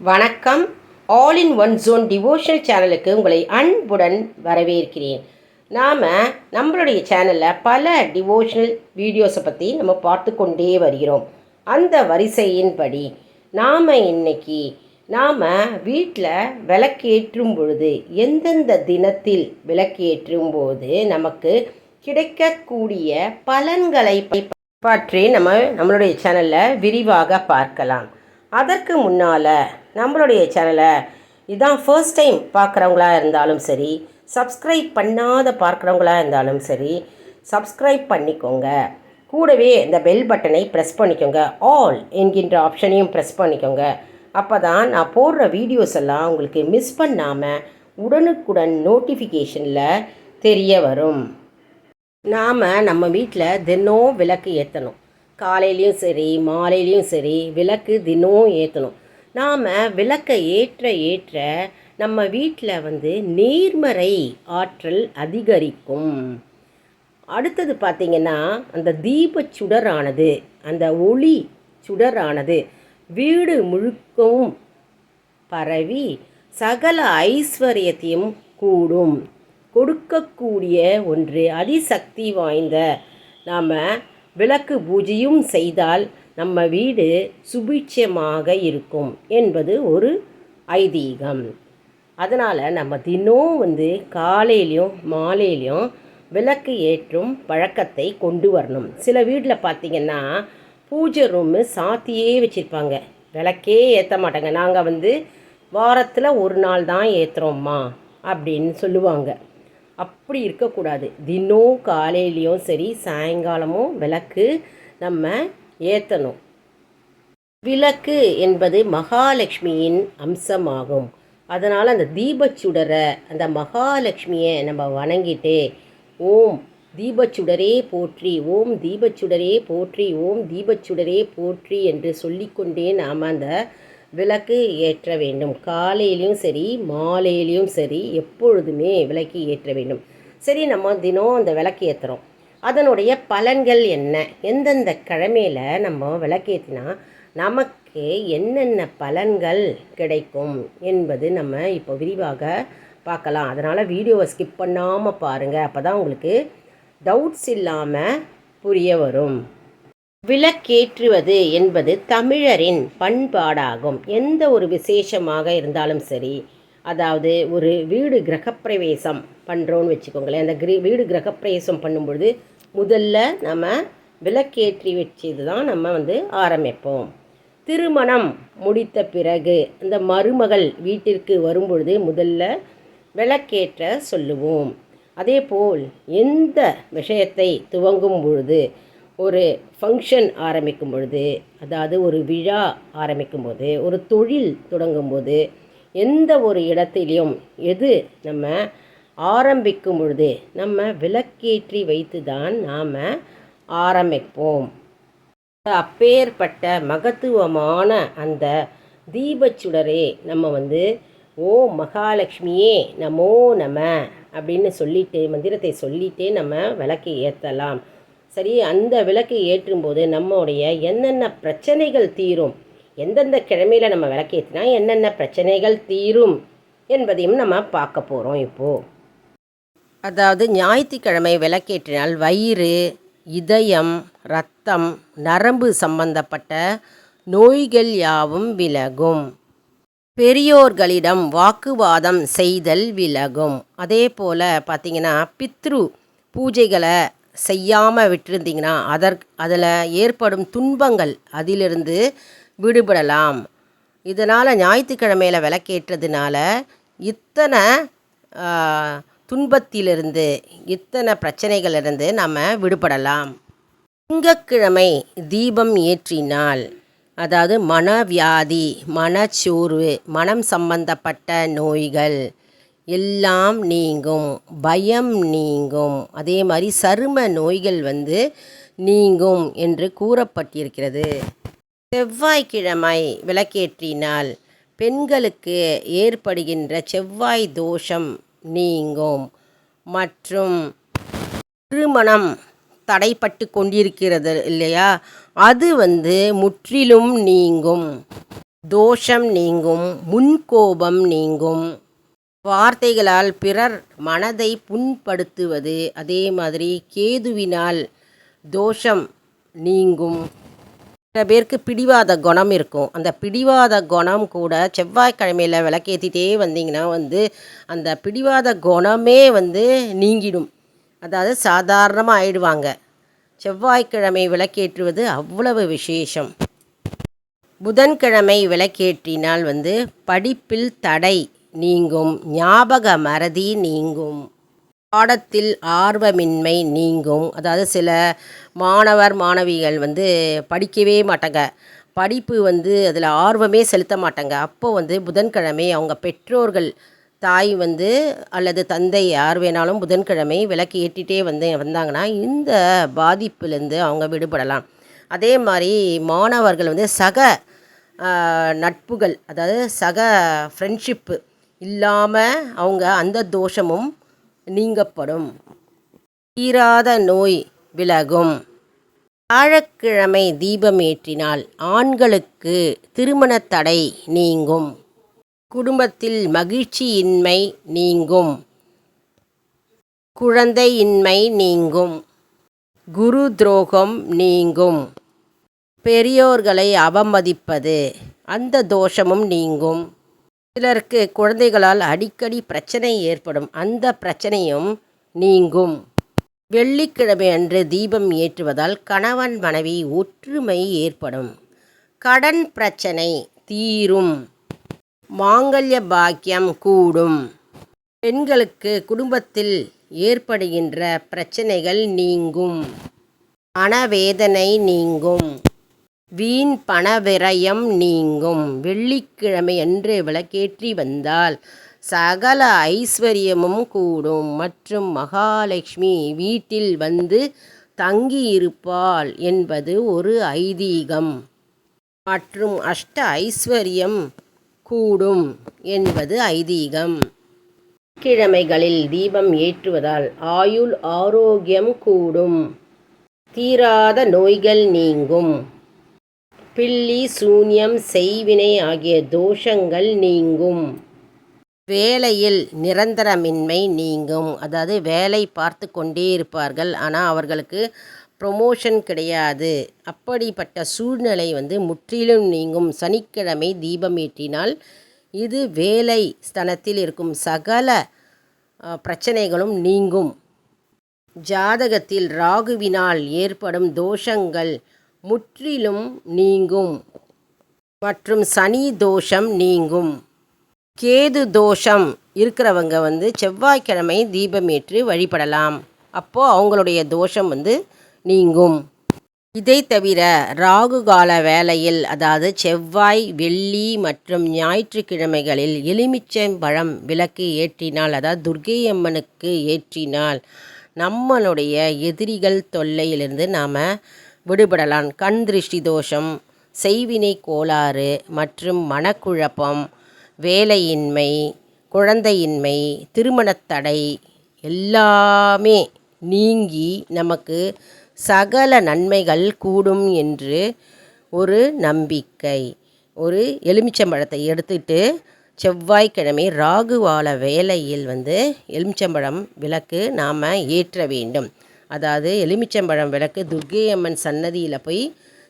வணக்கம். All in one zone devotional சேனலுக்கு உங்களை அன்புடன் வரவேற்கிறேன். நாம் நம்மளுடைய சேனலில் பல டிவோஷனல் வீடியோஸை பற்றி நம்ம பார்த்து கொண்டே வருகிறோம். அந்த வரிசையின்படி நாம் இன்னைக்கு நாம் வீட்டில் விளக்கேற்றும் பொழுது எந்தெந்த தினத்தில் விளக்கேற்றும் போது நமக்கு கிடைக்கக்கூடிய பலன்களை பற்றி நம்ம நம்மளுடைய சேனலில் விரிவாக பார்க்கலாம். அதற்கு முன்னால் நம்மளுடைய சேனலை இதான் ஃபர்ஸ்ட் டைம் பார்க்குறவங்களா இருந்தாலும் சரி சப்ஸ்கிரைப் பண்ணாத பார்க்குறவங்களா இருந்தாலும் சரி சப்ஸ்கிரைப் பண்ணிக்கோங்க. கூடவே இந்த பெல் பட்டனை ப்ரெஸ் பண்ணிக்கோங்க. ஆல் என்கின்ற ஆப்ஷனையும் ப்ரெஸ் பண்ணிக்கோங்க. அப்போ தான் நான் போடுற வீடியோஸ் எல்லாம் உங்களுக்கு மிஸ் பண்ணாமல் உடனுக்குடன் நோட்டிஃபிகேஷனில் தெரிய வரும். நாம் நம்ம வீட்டில் தினம் விளக்கு ஏற்றணும் காலையிலையும் சரி மாலையிலையும் சரி விளக்கு தினமும் ஏற்றணும் நாம் விளக்கை ஏற்ற ஏற்ற நம்ம வீட்டில் வந்து நேர்மறை ஆற்றல் அதிகரிக்கும். அடுத்தது பார்த்திங்கன்னா அந்த தீப சுடரானது அந்த ஒளி சுடரானது வீடு முழுக்கவும் பரவி சகல ஐஸ்வர்யத்தையும் கூடும். கொடுக்கக்கூடிய ஒன்று அதிசக்தி வாய்ந்த நாம் விளக்கு பூஜையும் செய்தால் நம்ம வீடு சுபிட்சமாக இருக்கும் என்பது ஒரு ஐதீகம். அதனால் நம்ம தினம் வந்து காலையிலையும் மாலையிலையும் விளக்கு ஏற்றும் பழக்கத்தை கொண்டு வரணும். சில வீட்டில் பார்த்திங்கன்னா பூஜை ரூமு சாத்தியே வச்சுருப்பாங்க. விளக்கே ஏற்ற மாட்டாங்க. நாங்கள் வந்து வாரத்தில் ஒரு நாள் தான் ஏற்றுறோம்மா அப்படின்னு சொல்லுவாங்க. அப்படி இருக்கக்கூடாது. தினம் காலையிலையும் சரி சாயங்காலமும் விளக்கு நம்ம ஏற்றணும் விளக்கு என்பது மகாலட்சுமியின் அம்சமாகும். அதனால் அந்த தீபச்சுடரை அந்த மகாலட்சுமியை நம்ம வணங்கிட்டு ஓம் தீபச்சுடரே போற்றி ஓம் தீபச்சுடரே போற்றி ஓம் தீபச்சுடரே போற்றி என்று சொல்லிக்கொண்டே நாம் அந்த விளக்கு ஏற்ற வேண்டும். காலையிலையும் சரி மாலையிலையும் சரி எப்பொழுதுமே விளக்கு ஏற்ற வேண்டும். சரி நம்ம தினம் அந்த விளக்கு ஏற்றுறோம் அதனுடைய பலன்கள் என்ன? எந்தெந்த கிழமையில் நம்ம விளக்கேற்றினா நமக்கு என்னென்ன பலன்கள் கிடைக்கும் என்பது நம்ம இப்போ விரிவாக பார்க்கலாம். அதனால் வீடியோவை ஸ்கிப் பண்ணாமல் பாருங்கள் அப்போ தான் உங்களுக்கு டவுட்ஸ் இல்லாமல் புரிய வரும். விளக்கேற்றுவது என்பது தமிழரின் பண்பாடாகும். எந்த ஒரு விசேஷமாக இருந்தாலும் சரி அதாவது ஒரு வீடு கிரகப்பிரவேசம் பண்ணுறோன்னு வச்சுக்கோங்களேன். அந்த கிரி வீடு கிரகப்பிரவேசம் பண்ணும்பொழுது முதல்ல நம்ம விளக்கேற்றி வச்சது தான் நம்ம வந்து ஆரம்பிப்போம். திருமணம் முடித்த பிறகு அந்த மருமகள் வீட்டிற்கு வரும்பொழுது முதல்ல விளக்கேற்ற சொல்லுவோம். அதேபோல் எந்த விஷயத்தை துவங்கும் பொழுது ஒரு ஃபங்க்ஷன் ஆரம்பிக்கும் பொழுது அதாவது ஒரு விழா ஆரம்பிக்கும் போது ஒரு தொழில் தொடங்கும் போது எந்த ஒரு இடத்திலையும் எது நம்ம ஆரம்பிக்கும் பொழுது நம்ம விளக்கேற்றி வைத்து தான் நாம் ஆரம்பிப்போம். அப்பேற்பட்ட மகத்துவமான அந்த தீபச்சுடரே நம்ம வந்து ஓ மகாலட்சுமியே நமோ நம அப்படின்னு சொல்லிட்டு மந்திரத்தை சொல்லிட்டே நம்ம விளக்கை ஏற்றலாம். சரி அந்த விளக்கு ஏற்றும்போது நம்முடைய என்னென்ன பிரச்சனைகள் தீரும் எந்தெந்த கிழமையில் நம்ம விளக்கேற்றினா என்னென்ன பிரச்சனைகள் தீரும் என்பதையும் நம்ம பார்க்க போகிறோம் இப்போது அதாவது ஞாயிற்றுக்கிழமை விளக்கேற்றினால் வயிறு இதயம் ரத்தம் நரம்பு சம்பந்தப்பட்ட நோய்கள் யாவும் விலகும். பெரியோர்களிடம் வாக்குவாதம் செய்தல் விலகும். அதே போல் பார்த்திங்கன்னா பித்ரு பூஜைகளை செய்யாமல் விட்டிருந்தீங்கன்னா அதற் அதில் ஏற்படும் துன்பங்கள் அதிலிருந்து விடுபடலாம். இதனால் ஞாயிற்றுக்கிழமையில் விளக்கேற்றதுனால இத்தனை துன்பத்திலிருந்து இத்தனை பிரச்சனைகளிலிருந்து நம்ம விடுபடலாம். திங்கக்கிழமை தீபம் ஏற்றினால் அதாவது மனவியாதி மனச்சோர்வு மனம் சம்பந்தப்பட்ட நோய்கள் எல்லாம் நீங்கும் பயம் நீங்கும். அதே மாதிரி சரும நோய்கள் வந்து நீங்கும் என்று கூறப்பட்டிருக்கிறது. செவ்வாய்க்கிழமை விளக்கேற்றினால் பெண்களுக்கு ஏற்படுகின்ற செவ்வாய் தோஷம் நீங்கும். மற்றும் திருமணம் தடைப்பட்டு கொண்டிருக்கிறது இல்லையா? அது வந்து முற்றிலும் நீங்கும். தோஷம் நீங்கும் முன்கோபம் நீங்கும். வார்த்தைகளால் பிறர் மனதை புண்படுத்துவது. அதே மாதிரி கேதுவினால் தோஷம் நீங்கும். சில பேருக்கு பிடிவாத குணம் இருக்கும். அந்த பிடிவாத குணம் கூட செவ்வாய்க்கிழமையில் விளக்கேற்றிட்டே வந்தீங்கன்னா வந்து அந்த பிடிவாத குணமே வந்து நீங்கிடும். அதாவது சாதாரணமாக ஆயிடுவாங்க. செவ்வாய்க்கிழமை விளக்கேற்றுவது அவ்வளவு விசேஷம். புதன்கிழமை விளக்கேற்றினால் வந்து படிப்பில் தடை. நீங்கும். ஞாபக மறதி நீங்கும். பாடத்தில் ஆர்வமின்மை நீங்கும். அதாவது சில மாணவர் மாணவிகள் வந்து படிக்கவே மாட்டாங்க. படிப்பு வந்து அதில் ஆர்வமே செலுத்த மாட்டாங்க. அப்போ வந்து புதன்கிழமை அவங்க பெற்றோர்கள் தாய் வந்து அல்லது தந்தை யார் வேணாலும் புதன்கிழமை விளக்கு ஏற்றிட்டே வந்து வந்தாங்கன்னா இந்த பாதிப்புலேருந்து அவங்க விடுபடலாம். அதே மாதிரி மாணவர்கள் வந்து சக நட்புகள் அதாவது சக ஃப்ரெண்ட்ஷிப்பு இல்லாமல் அவங்க அந்த தோஷமும் நீங்கப்படும். தீராத நோய் விலகும். வியாழக்கிழமை தீபம் ஏற்றினால் ஆண்களுக்கு திருமண தடை நீங்கும். குடும்பத்தில் மகிழ்ச்சியின்மை நீங்கும். குழந்தையின்மை நீங்கும். குரு துரோகம் நீங்கும். பெரியோர்களை அவமதிப்பது அந்த தோஷமும் நீங்கும். சிலருக்கு குழந்தைகளால் அடிக்கடி பிரச்சனை ஏற்படும். அந்த பிரச்சனையும் நீங்கும். வெள்ளிக்கிழமை அன்று தீபம் ஏற்றுவதால் கணவன் மனைவி ஒற்றுமை ஏற்படும். கடன் பிரச்சனை தீரும். மாங்கல்ய பாக்கியம் கூடும். பெண்களுக்கு குடும்பத்தில் ஏற்படுகின்ற பிரச்சனைகள் நீங்கும். மனவேதனை நீங்கும். வீண் பணவிரயம் நீங்கும். வெள்ளிக்கிழமையன்று விளக்கேற்றி வந்தால் சகல ஐஸ்வர்யமும் கூடும். மற்றும் மகாலட்சுமி வீட்டில் வந்து தங்கியிருப்பாள் என்பது ஒரு ஐதீகம். மற்றும் அஷ்ட ஐஸ்வர்யம் கூடும் என்பது ஐதீகம். கிழமைகளில் தீபம் ஏற்றுவதால் ஆயுள் ஆரோக்கியம் கூடும். தீராத நோய்கள் நீங்கும். பில்லி சூன்யம் செய்வினை ஆகிய தோஷங்கள் நீங்கும். வேலையில் நிரந்தரமின்மை நீங்கும். அதாவது வேலை பார்த்து கொண்டே இருப்பார்கள். ஆனால் அவர்களுக்கு ப்ரொமோஷன் கிடையாது. அப்படிப்பட்ட சூழ்நிலை வந்து முற்றிலும் நீங்கும். சனிக்கிழமை தீபம் ஏற்றினால் இது வேலை ஸ்தனத்தில் இருக்கும் சகல பிரச்சனைகளும் நீங்கும். ஜாதகத்தில் ராகுவினால் ஏற்படும் தோஷங்கள் முற்றிலும் நீங்கும். மற்றும் சனி தோஷம் நீங்கும். கேது தோஷம் இருக்கிறவங்க வந்து செவ்வாய்க்கிழமை தீபமேற்று வழிபடலாம். அப்போது அவங்களுடைய தோஷம் வந்து நீங்கும். இதை தவிர ராகு கால வேளையில் அதாவது செவ்வாய் வெள்ளி மற்றும் ஞாயிற்றுக்கிழமைகளில் எலுமிச்சம்பழம் விளக்கு ஏற்றினால் அதாவது துர்கை அம்மனுக்கு ஏற்றினால் நம்மளுடைய எதிரிகள் தொல்லையிலிருந்து நாம் விடுபடலாம். கண் திருஷ்டி தோஷம் செய்வினை கோளாறு மற்றும் மனக்குழப்பம் வேலையின்மை குழந்தையின்மை திருமணத்தடை எல்லாமே நீங்கி நமக்கு சகல நன்மைகள் கூடும் என்று ஒரு நம்பிக்கை. ஒரு எலுமிச்சம்பழத்தை எடுத்துட்டு செவ்வாய்க்கிழமை ராகுவால வேலையில் வந்து எலுமிச்சம்பழம் விளக்கு நாம் ஏற்ற வேண்டும். அதாவது எலுமிச்சம்பழம் விளக்கு துர்கை அம்மன் சன்னதியில் போய்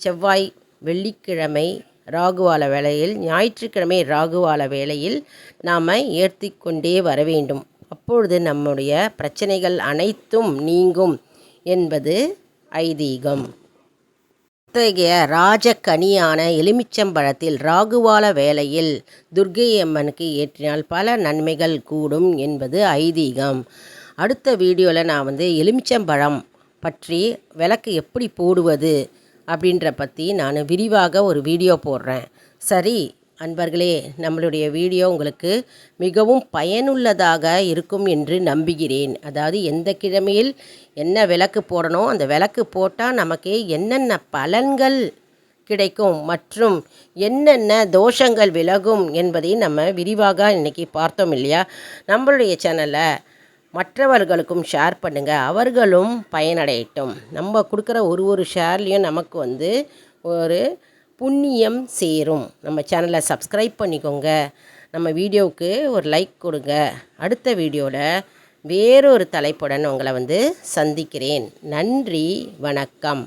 செவ்வாய் வெள்ளிக்கிழமை ராகுவால வேளையில் ஞாயிற்றுக்கிழமை ராகுவால வேளையில் நாம் ஏற்றி கொண்டே வர வேண்டும். அப்பொழுது நம்முடைய பிரச்சனைகள் அனைத்தும் நீங்கும் என்பது ஐதீகம். இத்தகைய ராஜக்கனியான எலுமிச்சம்பழத்தில் ராகுவால வேளையில் துர்கை அம்மனுக்கு ஏற்றினால் பல நன்மைகள் கூடும் என்பது ஐதீகம். அடுத்த வீடியோவில் நான் வந்து எலுமிச்சம்பழம் பற்றி விளக்கு எப்படி போடுவது அப்படின்ற பற்றி நான் விரிவாக ஒரு வீடியோ போடுறேன். சரி அன்பர்களே நம்மளுடைய வீடியோ உங்களுக்கு மிகவும் பயனுள்ளதாக இருக்கும் என்று நம்புகிறேன். அதாவது எந்த கிழமையில் என்ன விளக்கு போடணும் அந்த விளக்கு போட்டால் நமக்கு என்னென்ன பலன்கள் கிடைக்கும் மற்றும் என்னென்ன தோஷங்கள் விலகும் என்பதை நம்ம விரிவாக இன்றைக்கி பார்த்தோம் இல்லையா? நம்மளுடைய சேனலை மற்றவர்களுக்கும் ஷேர் பண்ணுங்கள் அவர்களும் பயனடையட்டும். நம்ம கொடுக்குற ஒரு ஒரு ஷேர்லேயும் நமக்கு வந்து ஒரு புண்ணியம் சேரும். நம்ம சேனலை சப்ஸ்கிரைப் பண்ணிக்கோங்க. நம்ம வீடியோவுக்கு ஒரு லைக் கொடுங்க. அடுத்த வீடியோவில் வேறொரு தலைப்புடன் உங்களை வந்து சந்திக்கிறேன். நன்றி வணக்கம்.